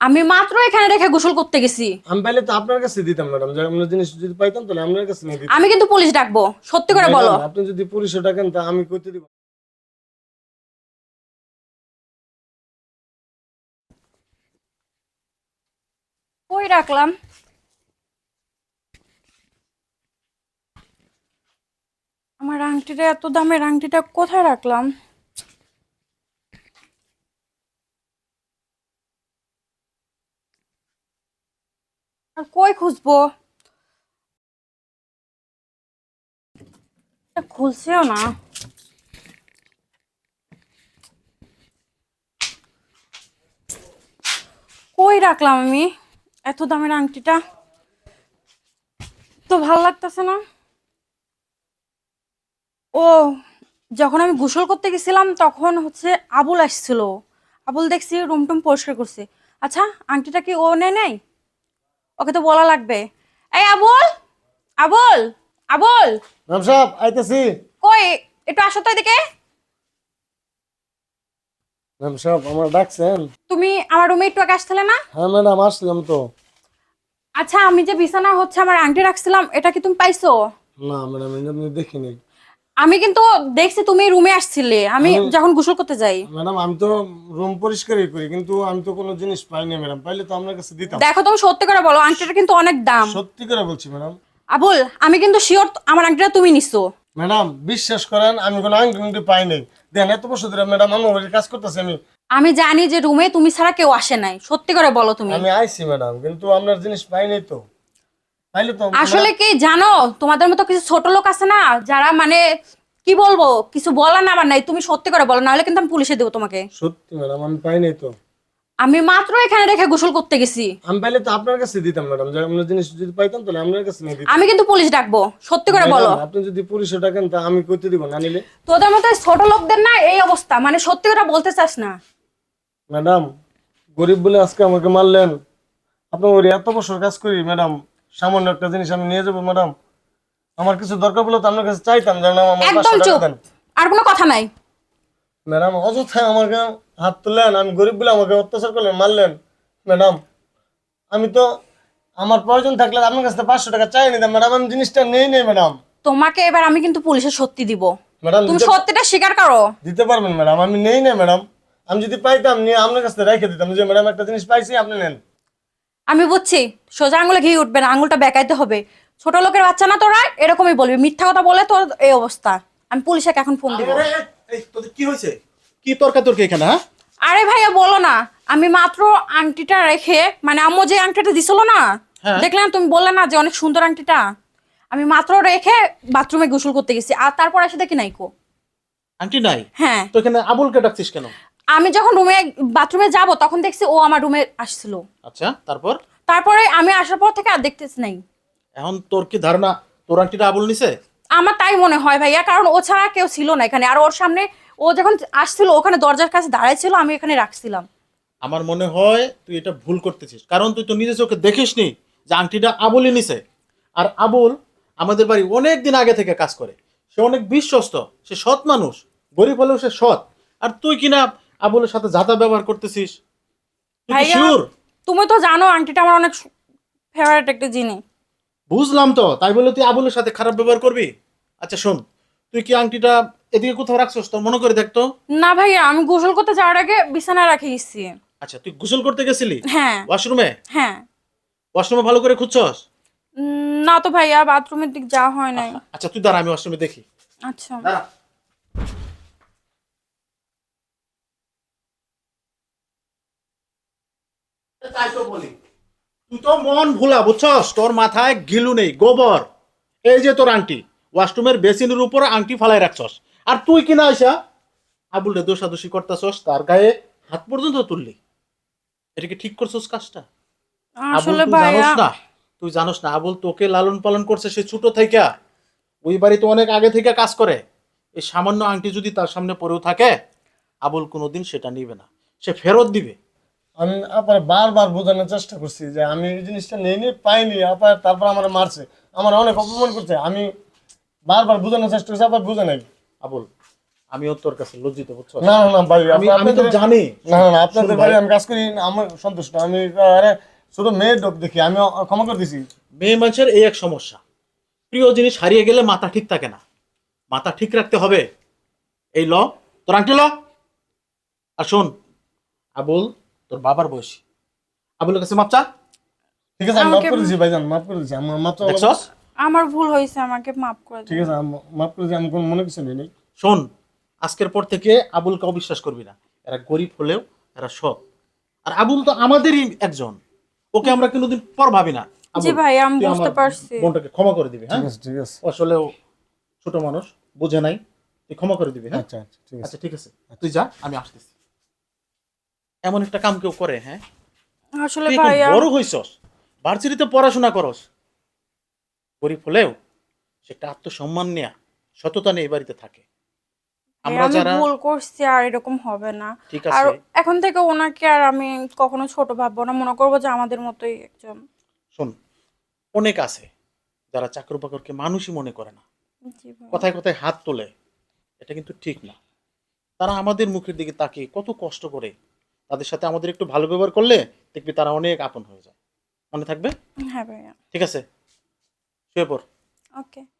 আমি মাত্র এখানে রেখে গোসল করতে গেছি। আমি পাইলে তো আপনার কাছে দিতাম ম্যাডাম। যে আমরা জিনিস যদি পাইতাম তাহলে আপনার কাছে নিয়ে দিতাম। আমি কিন্তু পুলিশ ডাকবো সত্যি করে বলো। ম্যাডাম, আপনি যদি পুলিশে ডাকেন তা আমি কইতে দিব। কই রাখলাম? আমার আংটিটা এত দামের আংটিটা কোথায় রাখলাম? আর কই খুঁজবো? খুলছেও না। কই রাখলাম আমি এত দামের আংটিটা? তো ভালো লাগতেছে না। ও, যখন আমি গোসল করতে গেছিলাম তখন হচ্ছে আবুল আসছিল। আবুল দেখছি রুম টুম পরিষ্কার করছে। আচ্ছা আংটিটা কি ও নেয় নাই? ওকে তো বলা লাগবে। এই আবুল আবুল আবুল। ম্যাম সাহেব আইতেছি। কই একটু আসো তো এদিকে। ম্যাম সাহেব আমার ডাকছেন। তুমি আমার রুমে একটু আগে আসছিলে না? হ্যাঁ ম্যাডাম আসলাম তো। আচ্ছা আমি যে বিছানা হচ্ছে আমার আংটি রাখছিলাম এটা কি তুমি পাইছো? না ম্যাডাম আমি দেখিনি। আমি কিন্তু দেখছি তুমি রুমে আসছিলে। আমি যখন গোসল করতে যাই। ম্যাডাম আমি তো রুম পরিষ্কারই করি কিন্তু আমি তো কোনো জিনিস পাইনি ম্যাডাম। পাইলে তো আপনার কাছে দিতাম। দেখো তুমি সত্যি করে বলো আংটিটা কিন্তু অনেক দাম। সত্যি করে বলছি ম্যাডাম। আবুল আমি কিন্তু শিওর আমার আংটিটা তুমি নিছো। ম্যাডাম বিশ্বাস করেন আমি কোনো আংটি পাই নাই। দেন এত বছর ধরে ম্যাডাম আমার বাড়ির কাজ করতেছি আমি আমি জানি যে রুমে তুমি ছাড়া কেউ আসে নাই। সত্যি করে বলো তুমি। আমি আইছি ম্যাডাম কিন্তু আপনার জিনিস পাই নাই তো। আসলে কি জানো? তোমাদের মতো কিছু ছোট লোক আছে না যারা মানে কি বলব? কিছু বলা না আমার নাই। তুমি সত্যি করে বলো নাহলে কিন্তু আমি পুলিশে দেবো তোমাকে। সত্যি ম্যাডাম আমি পাই নাই তো। আমি মাত্র এখানে রেখে গোসল করতে গেছি। আমি পাইলে তো আপনার কাছে দিতাম ম্যাডাম যে আমরা জিনিস যদি পাইতাম তাহলে আপনার কাছে নিয়ে দিতাম। আমি কিন্তু পুলিশ ডাকবো সত্যি করে বলো। আপনি যদি পুলিশে ডাকেন তা আমি কইতে দিব না নিলে তোদের মতো ছোট লোকদের না এই অবস্থা মানে সত্যি করে বলতে চাস না। ম্যাডাম গরিব বলে আজকে আমাকে মারলেন। আপনি ওর এত বছর কাজ করি ম্যাডাম সামান্য একটা জিনিস আমি নিয়ে যাব ম্যাডাম আমার কিছু দরকার পড়লে তো আপনার কাছে চাইতাম যে না আমার একদম চুপ। আর কোনো কথা নাই। ম্যাডাম অযথায় আমাকে হাত তুললেন আমি গরিব বলে আমাকে অত্যাচার করলেন মারলেন। ম্যাডাম আমি তো আমার প্রয়োজন থাকলে আপনার কাছে পাঁচশো টাকা চাই নিতাম। ম্যাডাম আমি জিনিসটা নেই নেই ম্যাডাম তোমাকে এবার আমি কিন্তু পুলিশে সত্যি দিব। ম্যাডাম তুমি সত্যিটা স্বীকার করো। দিতে পারবেন ম্যাডাম আমি নেই না ম্যাডাম আমি যদি পাইতাম নিয়ে আপনার কাছে রেখে দিতাম যে ম্যাডাম একটা জিনিস পাইছি আপনি নেন। আমি বুঝছি সোজা আঙুলে ঘি উঠবে না আঙুলটা বেকাইতে হবে। ছোট লোকের বাচ্চা না তোরা এরকমই বলবি। মিথ্যা কথা বলে তোর এই অবস্থা। আমি পুলিশে এখন ফোন দিব। এই তোদের কি হয়েছে? কি তর্কাতর্কি এখানে হ্যাঁ? আরে ভাইয়া বলো না। আমি মাত্র আংটিটা রেখে মানে আম্মু যে আংটিটা দিছিল না হ্যাঁ। দেখলাম তুমি বললে না যে অনেক সুন্দর আংটিটা। আমি মাত্র রেখে বাথরুমে গোসল করতে গেছি। আর তারপর এসে দেখি নাইকো আন্টি নাই? হ্যাঁ। তো এখানে আবুলকে ডাকছিস কেন? আমি যখন রুমে বাথরুমে যাব তখন দেখছি ও আমার রুমে আসছিল। আচ্ছা তারপর? তারপরে আমি আসার পর থেকে আর দেখতেছি নাই। এখন তোর কি ধারণা? তোর আন্টিটা আবুল নিছে? আমার তাই মনে হয় ভাইয়া কারণ ও ছাড়া কেউ ছিল না এখানে। আর ওর সামনে ও যখন আসছিল ওখানে দরজার কাছে দাঁড়ায় ছিল আমি এখানে রাখছিলাম। আমার মনে হয় তুই এটা ভুল করতেছিস। কারণ তুই তো নিজে চোখে দেখিসনি যে আংটিটা আবুলই নিছে। আর আবুল আমাদের বাড়ি অনেক দিন আগে থেকে কাজ করে। সে অনেক বিশ্বস্ত সে সৎ মানুষ। গরিব হলেও সে সৎ। আর তুই কিনা আবুলের সাথে যাতা ব্যবহার করতেছিস ভাইয়া তুমি তো জানো আংটিটা আমার অনেক ফেভারিট একটা জিনিস বুঝলাম তো তাই বলে তুই আবুলের সাথে খারাপ ব্যবহার করবি? আচ্ছা শোন তুই কি আংটিটা এদিকে কোথাও রাখছস তোর মনে করে দেখতো না ভাইয়া আমি গোসল করতে যাওয়ার আগে বিছানায় রাখে গেছি। আচ্ছা তুই গোসল করতে গেছিলি? হ্যাঁ। ওয়াশরুমে? হ্যাঁ। ওয়াশরুমে ভালো করে খুঁজছস? না তো ভাইয়া বাথরুমের দিক যাওয়া হয় নাই। আচ্ছা তুই দাঁড়া আমি ওয়াশরুমে দেখি। আচ্ছা। দাঁড়া। তাই তো বলি। তুই তো মন ভুলা বুঝছস? তোর মাথায় গিলু নেই গোবর। এই যে তোর আংটি ওয়াশরুমের বেসিনের উপর আংটি ফালাই রাখছস। আর তুই কিনা আইসা? দোষাদোষি করতেছস তার গায়ে হাত পর্যন্ত তুললি। এটা কি ঠিক করছস কাজটা? আবুল আসলে জানোস না? তুই জানোস না আবুল তোকে লালন পালন করছে সে ছোট থেকে ওই বাড়িতে অনেক আগে থেকে কাজ করে। এই সামান্য আংটি যদি তার সামনে পড়েও থাকে আবুল কোনোদিন সেটা নিবে না। সে ফেরত দিবে। আমি আবার বারবার বোঝানোর চেষ্টা করছি যে আমি এই জিনিসটা নেই নি পাইনি আবার তারপর আমার মারছে। আমার অনেক অপমান করছে। আমি বারবার বোঝানোর চেষ্টা করছি আবার বুঝে নাই। আবুল আমিও তোর কাছে লজ্জিত বুঝছ? না না না ভাই আমি আমি তো জানি। না না আপনাদের ভাই, আমি কাজ করি আমার সন্তুষ্ট। আমি আরে শুধু মেয়ের ডোক দেখি আমি ক্ষমা করে দিছি। মেয়ে মানুষের এই এক সমস্যা। প্রিয় জিনিস হারিয়ে গেলে মাথা ঠিক থাকে না। মাথা ঠিক রাখতে হবে। এই ল তোর আংটি ল। আর শোন আবুল তোর বাবার বয়সী। আবুলের কাছে মাপচা ঠিক আছে আমি মাফ করে দিছি ভাইজান মাফ করে দিছি। আমার মাত্র দেখছস? আমার ভুল হয়েছে আমাকে মাফ করে ঠিক আছে আমি মাফ করে দিছি আমি কোনো মনে কিছু নেই শোন আজকের পর থেকে আবুলকে অবিশ্বাস করবি না। এরা গরিব হলেও এরা সৎ। আর আবুল তো আমাদেরই একজন। ওকে আমরা কোনোদিন পর ভাবি না। জি ভাই, আমি বুঝতে পারছি। বোনটাকে ক্ষমা করে দিবি হ্যাঁ? ঠিক আছে ঠিক আছে। ও আসলেও ছোট মানুষ বুঝে নাই। তুই ক্ষমা করে দিবি হ্যাঁ? আচ্ছা আচ্ছা ঠিক আছে। আচ্ছা ঠিক আছে। তুই যা আমি আসতেছি। এমন একটা কাম কেউ করে হ্যাঁ? আসলে তুই এখন ভাই বড় হইছস ভার্সিটিতে পড়াশোনা করস। গরিব হলেও সে একটা আত্মসম্মান নেয়া সততা নিয়ে বাড়িতে থাকে। আমরা আমি যারা ভুল করছি আর এরকম হবে না। ঠিক আর আছে। এখন থেকে ওনাকে আর আমি কখনো ছোট ভাববো না। মনে করব যে আমাদের মতোই একজন। শোন অনেক আছে যারা চাকর বাকরকে মানুষই মনে করে না। জি ভাই কথায় কথায় হাত তোলে এটা কিন্তু ঠিক না। তারা আমাদের মুখের দিকে তাকিয়ে কত কষ্ট করে তাদের সাথে আমাদের একটু ভালো ব্যবহার করলে দেখবি তারা অনেক আপন হয়ে যায়। মনে থাকবে? হ্যাঁ ভাইয়া। ঠিক আছে? শুয়ে পড়। ওকে।